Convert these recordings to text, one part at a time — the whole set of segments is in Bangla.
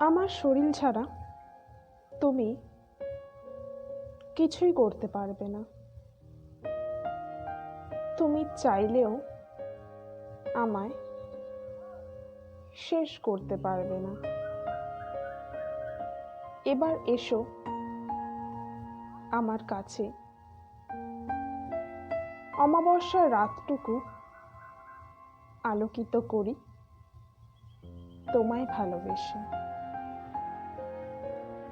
আমার শরীর ছাড়া তুমি কিছুই করতে পারবে না। তুমি চাইলেও আমায় শেষ করতে পারবে না। এবার এসো আমার কাছে। অমাবস্যার রাতটুকু আলোকিত করি, তোমায় ভালোবেসে।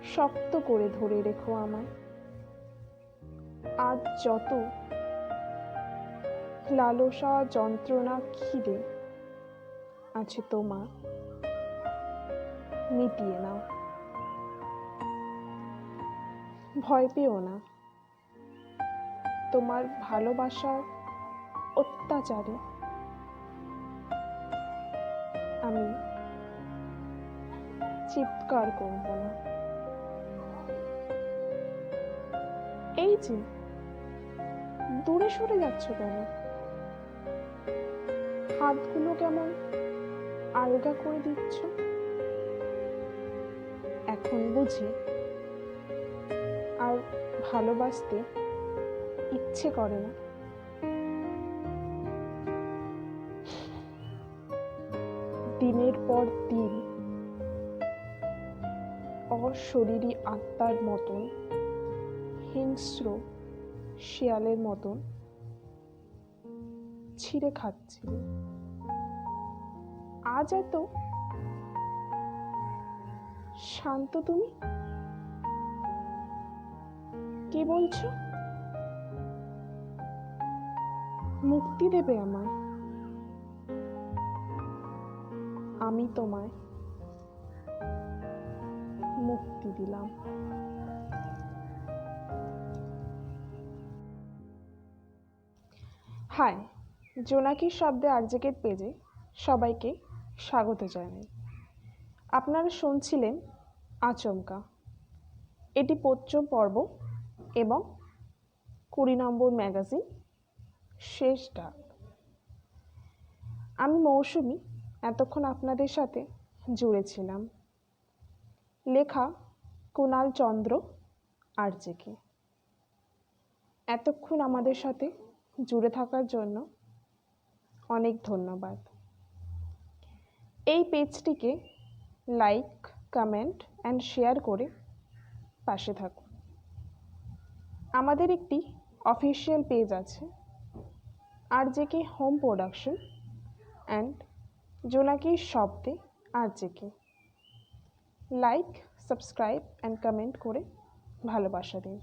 শক্ত করে ধরে রেখো আমায়। আজ যত লালসা যন্ত্রণা খিদে আছে তোমার, মিটিয়ে নাও। ভয় পেও না। তোমার ভালোবাসার অত্যাচারে আমি চিৎকার করব না। এই যে, দূরে সরে যাচ্ছ কেন? হাতগুলো কেমন আলগা করে দিচ্ছ? এখন বুঝি আর ভালোবাসতে ইচ্ছে করে না। দিনের পর দিন অশরীরী আত্মার মতন হিংস্র শিয়ালের মতন ছিঁড়ে খাচ্ছিল আজ এত শান্ত তুমি? কি বলছো? মুক্তি দেবে আমায়। আমি তোমায় মুক্তি দিলাম। হাই, জোনাকির শব্দে আরজেকের পেজে সবাইকে স্বাগত জানাই। আপনারা শুনছিলেন আচমকা। এটি পঞ্চম পর্ব এবং কুড়ি নম্বর ম্যাগাজিন শেষ ডাক। আমি মৌসুমি, এতক্ষণ আপনাদের সাথে জুড়েছিলাম লেখা কুণাল চন্দ্র আরজেকে। এতক্ষণ আমাদের সাথে জুড়ে থাকার জন্য অনেক ধন্যবাদ। এই পেজটিকে লাইক কমেন্ট অ্যান্ড শেয়ার করে পাশে থাকুন। আমাদের একটি অফিসিয়াল পেজ আছে আর জেকে হোম প্রোডাকশন অ্যান্ড জোনাকির শব্দে আর JK like subscribe and comment করে ভালোবাসা দিন।